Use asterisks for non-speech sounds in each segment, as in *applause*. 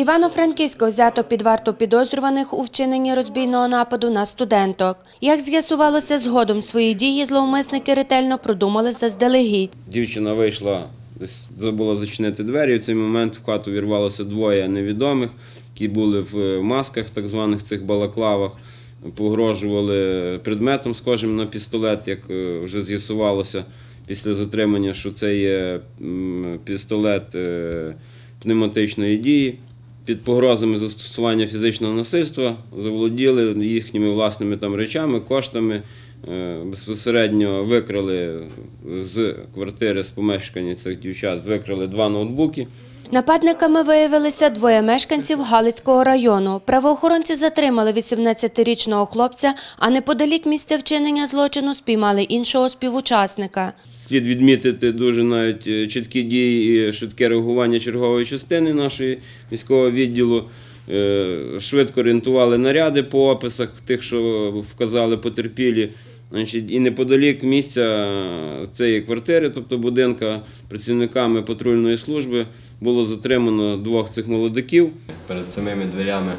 Івано-Франківську взято під варту підозрюваних у вчиненні розбійного нападу на студенток. Як з'ясувалося згодом, свої дії зловмисники ретельно продумали заздалегідь. Дівчина вийшла, забула зачинити двері. В цей момент в хату вірвалося двоє невідомих, які були в масках, так званих цих балаклавах, погрожували предметом, схожим на пістолет, як е, вже з'ясувалося після затримання, що це є пістолет е, пневматичної дії. Під погрозами застосування фізичного насильства заволоділи їхніми власними там речами, коштами. Е, Безпосередньо викрали з квартири, з помешкання цих дівчат, викрали два ноутбуки. Нападниками виявилися двоє мешканців Галицького району. Правоохоронці затримали 18-річного хлопця, а неподалік місця вчинення злочину спіймали іншого співучасника. Слід відмітити дуже навіть е, чіткі дії і швидке реагування чергової частини нашої міського відділу. Е, Швидко орієнтували наряди по описах тих, що вказали потерпілі. Значить, і неподалік місця цієї квартири, тобто будинка, працівниками патрульної служби було затримано двох цих молодиків. перед самими дверями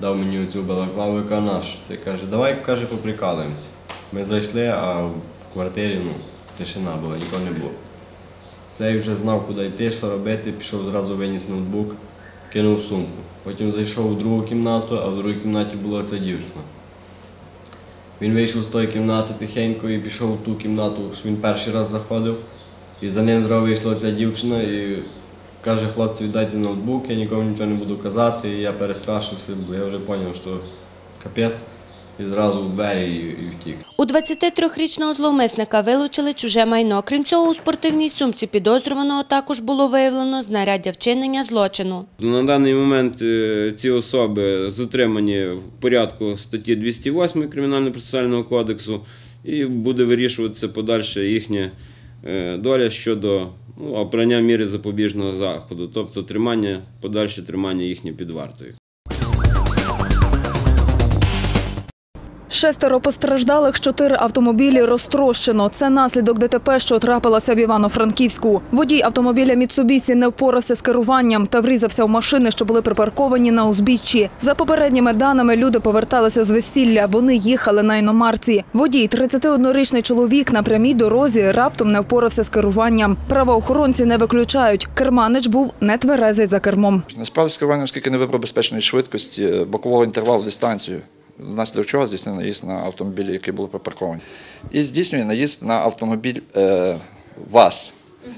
дав мені цю балаклаву, яка наш. Це каже, давай каже, поприкалуємося. Ми зайшли, а в квартирі ну, тишина була, нікого не було. Цей вже знав, куди йти, що робити, пішов зразу виніс ноутбук, кинув сумку. Потім зайшов у другу кімнату, а в другій кімнаті була ця дівчина. Він вийшов з тої кімнати тихенько і пішов у ту кімнату, що він перший раз заходив. І за ним зразу вийшла ця дівчина і каже, хлопці, віддайте ноутбук, я нікому нічого не буду казати. І я перестрашився, бо я вже зрозумів, що капець. І зразу в двері і, і втік. У 23-річного зловмисника вилучили чуже майно. Крім цього, у спортивній сумці підозрюваного також було виявлено знаряддя вчинення злочину. На даний момент е, ці особи затримані в порядку статті 208 Кримінально-процесуального кодексу і буде вирішуватися подальша їхня е, доля щодо ну, обрання міри запобіжного заходу, тобто тримання, подальше тримання їхнє під вартою. Шестеро постраждалих, чотири автомобілі розтрощено. Це наслідок ДТП, що трапилося в Івано-Франківську. Водій автомобіля Міцубісі не впорався з керуванням та врізався в машини, що були припарковані на узбіччі. За попередніми даними, люди поверталися з весілля. Вони їхали на іномарці. Водій, 31-річний чоловік, на прямій дорозі раптом не впорався з керуванням. Правоохоронці не виключають. Керманич був нетверезий за кермом. Насправді з керуванням, оскільки не вибрав безпечної швидкості, е, бокового інтервалу дистанцію, внаслідок чого здійснив наїзд на автомобілі, які були припарковані. І здійснює наїзд на автомобіль е, ВАЗ.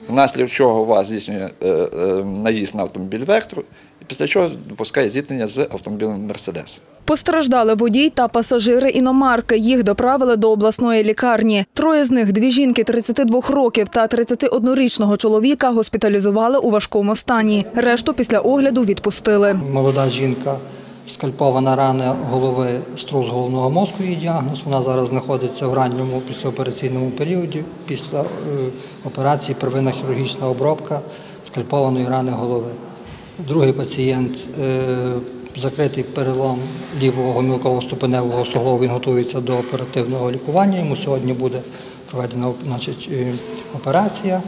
Внаслідок чого ВАЗ здійснює е, е, наїзд на автомобіль Вектор, і після чого допускає зіткнення з автомобілем Мерседес. Постраждали водій та пасажири іномарки. Їх доправили до обласної лікарні. Троє з них, дві жінки 32 років та 31-річного чоловіка, госпіталізували у важкому стані. Решту після огляду відпустили. Молода жінка, скальпована рана голови, струс головного мозку її діагноз. Вона зараз знаходиться в ранньому післяопераційному періоді. Після е, операції первинна хірургічна обробка скальпованої рани голови. Другий пацієнт е, закритий перелом лівого гомілково-ступеневого суглобу. Він готується до оперативного лікування. Йому сьогодні буде проведена е, операція.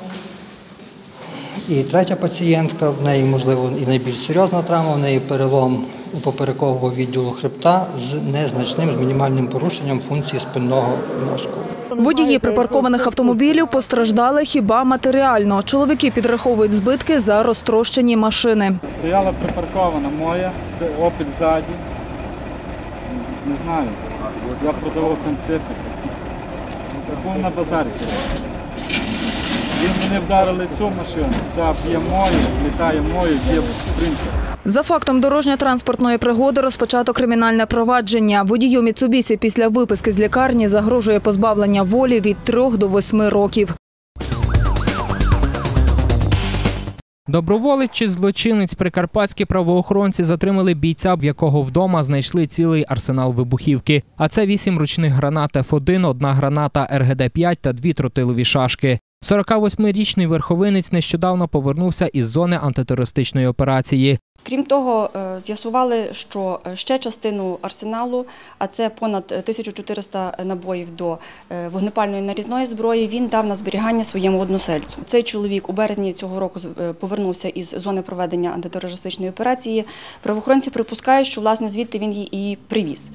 І третя пацієнтка, в неї, можливо, і найбільш серйозна травма, в неї перелом поперекового відділу хребта з незначним, з мінімальним порушенням функції спинного мозку. Водії припаркованих автомобілів постраждали хіба матеріально. Чоловіки підраховують збитки за розтрощені машини. Стояла припаркована моя, це опит ззаді. Не знаю. Я продавав концерти. Це був на базарі. Він мене вдарили цю машину, ця б'є мою, літає мою, б'є спринтер. За фактом дорожньо-транспортної пригоди розпочато кримінальне провадження. Водію Міцубісі після виписки з лікарні загрожує позбавлення волі від 3 до 8 років. Доброволець чи злочинець прикарпатські правоохоронці затримали бійця, в якого вдома знайшли цілий арсенал вибухівки. А це вісім ручних гранат Ф1, одна граната РГД-5 та дві тротилові шашки. 48-річний верховинець нещодавно повернувся із зони антитерористичної операції. Крім того, е, з'ясували, що е, ще частину арсеналу, а це понад 1400 набоїв до е, вогнепальної нарізної зброї, він дав на зберігання своєму односельцю. Цей чоловік у березні цього року повернувся із зони проведення антитерористичної операції. Правоохоронці припускають, що власне звідти він її і привіз.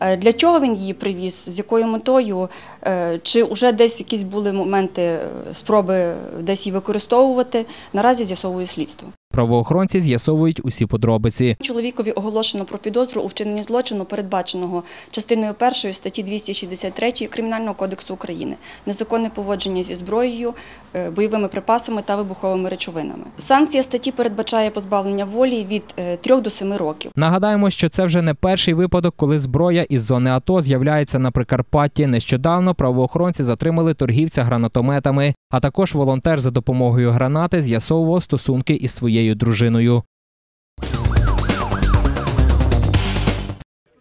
Е, Для чого він її привіз? З якою метою? Е, Чи вже десь якісь були моменти е, спроби десь її використовувати? Наразі з'ясовує слідство. Правоохоронці з'ясовують усі подробиці. Чоловікові оголошено про підозру у вчиненні злочину, передбаченого частиною першої статті 263 Кримінального кодексу України, незаконне поводження зі зброєю, е, бойовими припасами та вибуховими речовинами. Санкція статті передбачає позбавлення волі від 3 до 7 років. Нагадаємо, що це вже не перший випадок, коли зброя із зони АТО з'являється на Прикарпатті. Нещодавно правоохоронці затримали торгівця гранатометами, а також волонтер за допомогою гранати з'ясовував стосунки із своєю дружиною.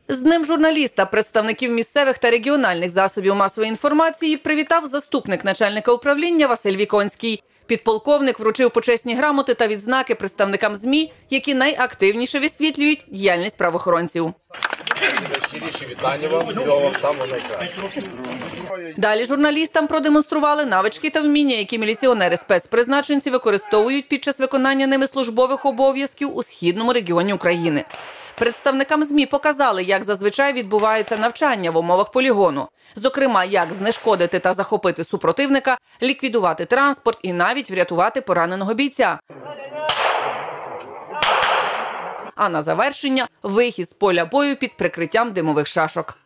З Днем журналіста представників місцевих та регіональних засобів масової інформації привітав заступник начальника управління Василь Віконський. Підполковник вручив почесні грамоти та відзнаки представникам ЗМІ, які найактивніше висвітлюють діяльність правоохоронців. Вітання вам, всього вам самого найкращого. Далі журналістам продемонстрували навички та вміння, які міліціонери спецпризначенці використовують під час виконання ними службових обов'язків у східному регіоні України. Представникам ЗМІ показали, як зазвичай відбуваються навчання в умовах полігону, зокрема, як знешкодити та захопити супротивника, ліквідувати транспорт і навіть врятувати пораненого бійця. А на завершення вихід з поля бою під прикриттям димових шашок.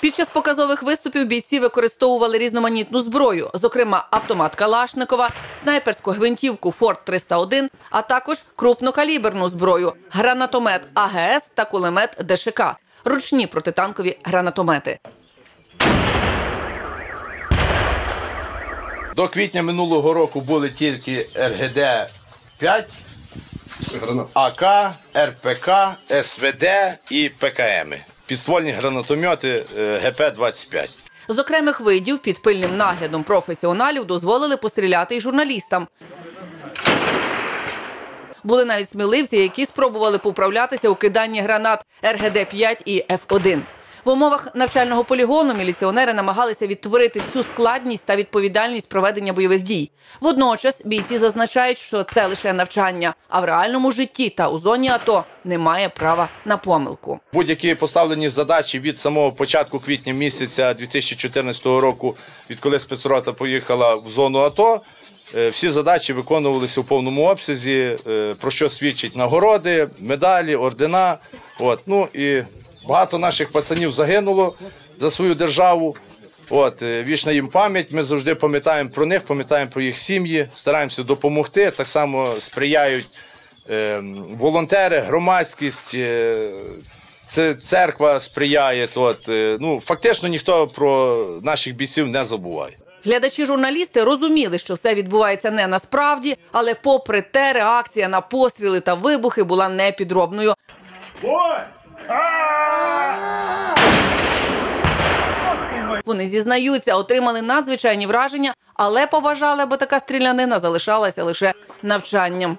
Під час показових виступів бійці використовували різноманітну зброю, зокрема автомат Калашникова, снайперську гвинтівку Форт 301, а також крупнокаліберну зброю, гранатомет АГС та кулемет ДШК, ручні протитанкові гранатомети. До квітня минулого року були тільки РГД 5, АК, РПК, СВД і ПКМ. Підствольні гранатомети е, ГП-25. З окремих видів під пильним наглядом професіоналів дозволили постріляти й журналістам. Були навіть сміливці, які спробували поправлятися у киданні гранат РГД-5 і Ф-1. В умовах навчального полігону міліціонери намагалися відтворити всю складність та відповідальність проведення бойових дій. Водночас бійці зазначають, що це лише навчання, а в реальному житті та у зоні АТО немає права на помилку. Будь-які поставлені задачі від самого початку квітня місяця 2014 року, відколи спецрота поїхала в зону АТО, е, всі задачі виконувалися в повному обсязі, е, про що свідчать нагороди, медалі, ордена. От, ну і багато наших пацанів загинуло за свою державу. От, е, вічна їм пам'ять. Ми завжди пам'ятаємо про них, пам'ятаємо про їх сім'ї, стараємося допомогти. Так само сприяють е, волонтери, громадськість. е, це церква сприяє. От, е, ну, фактично ніхто про наших бійців не забуває. Глядачі-журналісти розуміли, що все відбувається не насправді, але попри те, реакція на постріли та вибухи була непідробною. Вони зізнаються, отримали надзвичайні враження, але побажали, аби така стрілянина залишалася лише навчанням.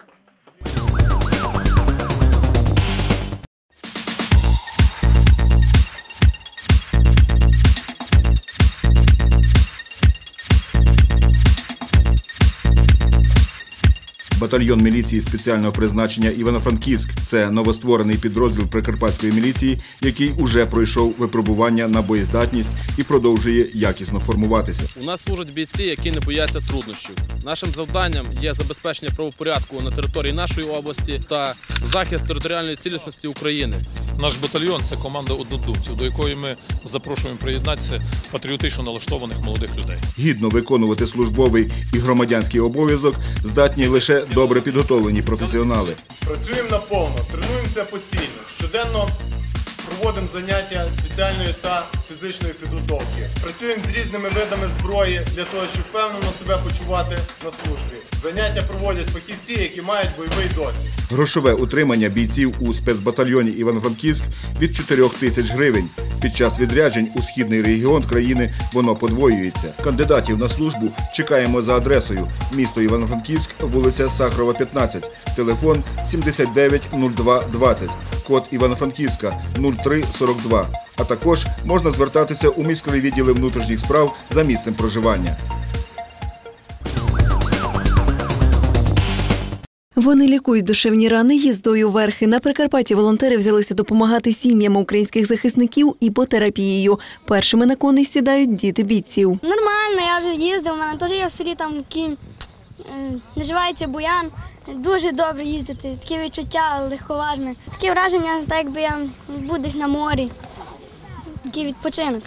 Батальйон міліції спеціального призначення Івано-Франківськ це новостворений підрозділ прикарпатської міліції, який уже пройшов випробування на боєздатність і продовжує якісно формуватися. У нас служать бійці, які не бояться труднощів. Нашим завданням є забезпечення правопорядку на території нашої області та захист територіальної цілісності України. Наш батальйон це команда однодумців, до якої ми запрошуємо приєднатися патріотично налаштованих молодих людей. Гідно виконувати службовий і громадянський обов'язок здатні лише добре підготовлені професіонали. Працюємо наповно, тренуємося постійно. Щоденно проводимо заняття спеціальної та фізичної підготовки. Працюємо з різними видами зброї для того, щоб впевнено себе почувати на службі. Заняття проводять фахівці, які мають бойовий досвід. Грошове утримання бійців у спецбатальйоні Івано-Франківськ від 4 тисяч гривень. Під час відряджень у східний регіон країни воно подвоюється. Кандидатів на службу чекаємо за адресою місто Івано-Франківськ, вулиця Сахарова, 15, телефон 79 02 20, код Івано-Франківська 0342. А також можна звертатися у міськові відділи внутрішніх справ за місцем проживання. Вони лікують душевні рани їздою верхи. На Прикарпатті волонтери взялися допомагати сім'ям українських захисників іпотерапією. Першими на коней сідають діти бійців. Нормально, я вже їздив, у мене теж є в селі там кінь. Е, Називається Буян. Дуже добре їздити, такі відчуття легковажне. Такі враження, так якби я був десь на морі. Такий відпочинок.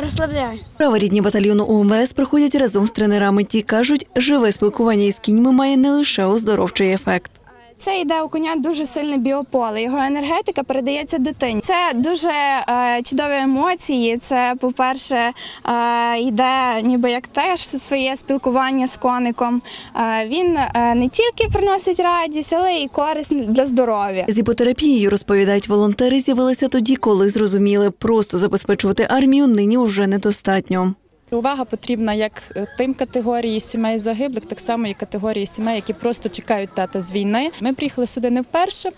Розслабляє. Праворідні батальйону УМВС проходять разом з тренерами. Ті кажуть, живе спілкування із кіньми має не лише оздоровчий ефект. Це йде у коня дуже сильне біополе. Його енергетика передається дитині. Це дуже е, чудові емоції. Це, по-перше, е, йде ніби як теж своє спілкування з коником. Е, він е, не тільки приносить радість, але й користь для здоров'я. З іпотерапією, розповідають волонтери, з'явилися тоді, коли зрозуміли, просто забезпечувати армію нині вже недостатньо. Увага потрібна як е, тим категорії сімей загиблих, так само і категорії сімей, які просто чекають тата з війни. Ми приїхали сюди не вперше.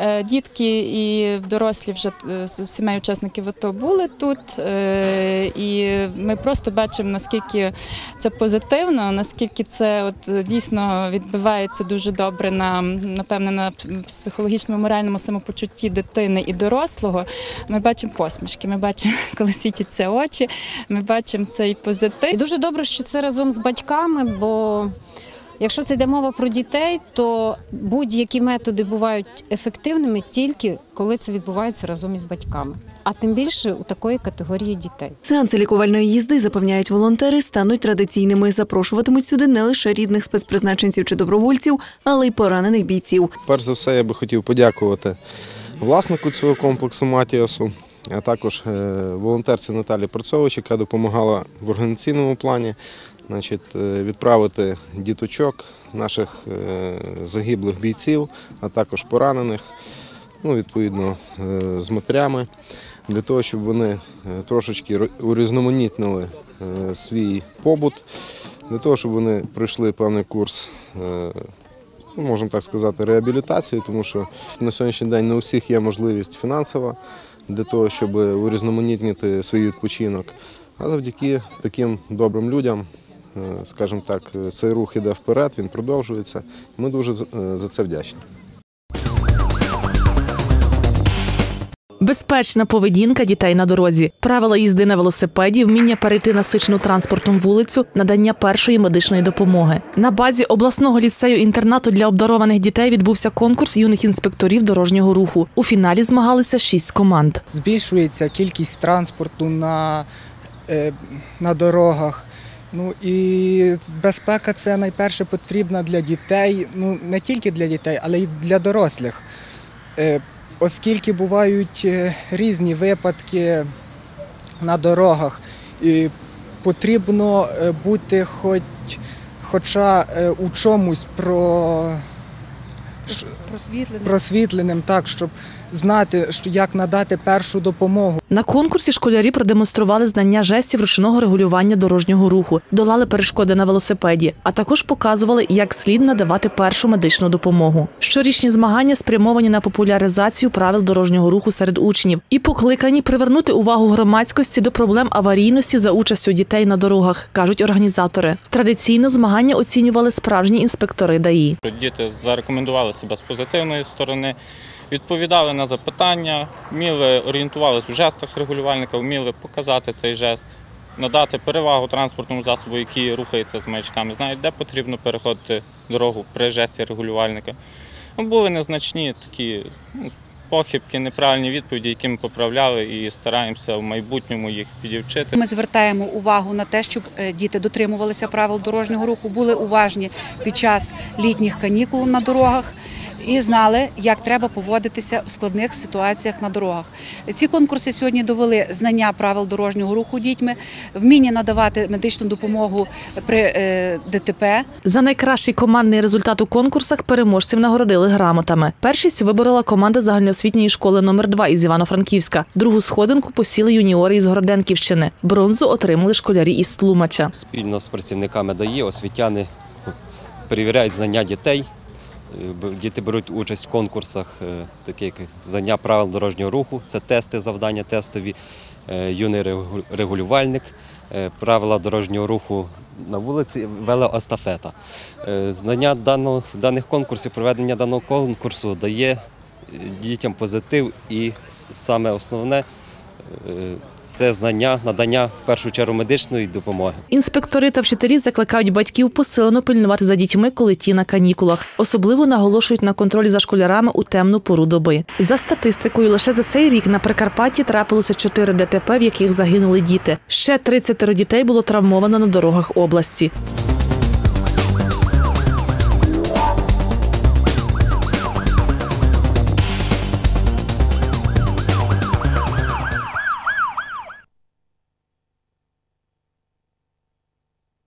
Е, Дітки і дорослі вже е, сімей учасників АТО були тут, Е, і ми просто бачимо, наскільки це позитивно, наскільки це от дійсно відбивається дуже добре на напевне на психологічному моральному самопочутті дитини і дорослого. Ми бачимо посмішки, ми бачимо, *laughs* коли світяться очі, ми бачимо цей позитив. І дуже добре, що це разом з батьками, бо якщо це йде мова про дітей, то будь-які методи бувають ефективними тільки коли це відбувається разом із батьками, а тим більше у такої категорії дітей. Сеанси лікувальної їзди, запевняють волонтери, стануть традиційними. Запрошуватимуть сюди не лише рідних спецпризначенців чи добровольців, але й поранених бійців. Перш за все, я би хотів подякувати власнику цього комплексу Матіасу, а також е, волонтерці Наталі Процович, яка допомагала в організаційному плані значить, е, відправити діточок наших е, загиблих бійців, а також поранених, ну, відповідно, е, з матерями, для того, щоб вони трошечки урізноманітнили свій побут, для того, щоб вони пройшли певний курс. ну, можемо так сказати, реабілітації, тому що на сьогоднішній день не у всіх є можливість фінансова для того, щоб урізноманітнити свій відпочинок. А завдяки таким добрим людям, скажімо так, цей рух іде вперед, він продовжується. Ми дуже за- е, за це вдячні. Безпечна поведінка дітей на дорозі, правила їзди на велосипеді, вміння перейти насичену транспортом вулицю, надання першої медичної допомоги. На базі обласного ліцею інтернату для обдарованих дітей відбувся конкурс юних інспекторів дорожнього руху. У фіналі змагалися шість команд. збільшується кількість транспорту на, е, на дорогах. Ну і безпека це найперше потрібна для дітей, ну не тільки для дітей, але й для дорослих. Е, Оскільки бувають е, різні випадки на дорогах, і потрібно е, бути хоч, хоча у чомусь про Просвітленим. просвітленим, так, щоб знати, що- як надати першу допомогу. На конкурсі школярі продемонстрували знання жестів ручного регулювання дорожнього руху, долали перешкоди на велосипеді, а також показували, як слід надавати першу медичну допомогу. Щорічні змагання спрямовані на популяризацію правил дорожнього руху серед учнів і покликані привернути увагу громадськості до проблем аварійності за участю дітей на дорогах, кажуть організатори. Традиційно змагання оцінювали справжні інспектори ДАІ. Діти зарекомендували себе з позитивної сторони, відповідали на запитання, вміли орієнтувалися в жестах регулювальника, вміли показати цей жест, надати перевагу транспортному засобу, який рухається з маячками, знають, де потрібно переходити дорогу при жесті регулювальника. Ну, Були незначні такі ну, похибки, неправильні відповіді, які ми поправляли і стараємося в майбутньому їх підівчити. Ми звертаємо увагу на те, щоб е, діти дотримувалися правил дорожнього руху, були уважні під час літніх канікул на дорогах. І знали, як треба поводитися в складних ситуаціях на дорогах. Ці конкурси сьогодні довели знання правил дорожнього руху дітьми, вміння надавати медичну допомогу при е, ДТП. За найкращий командний результат у конкурсах переможців нагородили грамотами. Першість виборола команда загальноосвітньої школи номер 2 із Івано-Франківська. Другу сходинку посіли юніори із Городенківщини. Бронзу отримали школярі із Тлумача. Спільно з працівниками ДАІ освітяни перевіряють знання дітей. Діти беруть участь в конкурсах, е, такі як знання правил дорожнього руху, це тести, завдання тестові, е, юний регулювальник, е, правила дорожнього руху на вулиці, велоестафета. Знання даного, даних конкурсів, проведення даного конкурсу дає дітям позитив і саме основне це знання, надання в першу чергу медичної допомоги. Інспектори та вчителі закликають батьків посилено пильнувати за дітьми, коли ті на канікулах. Особливо наголошують на контролі за школярами у темну пору доби. За статистикою, лише за цей рік на Прикарпатті трапилося 4 ДТП, в яких загинули діти. Ще 30 дітей було травмовано на дорогах області.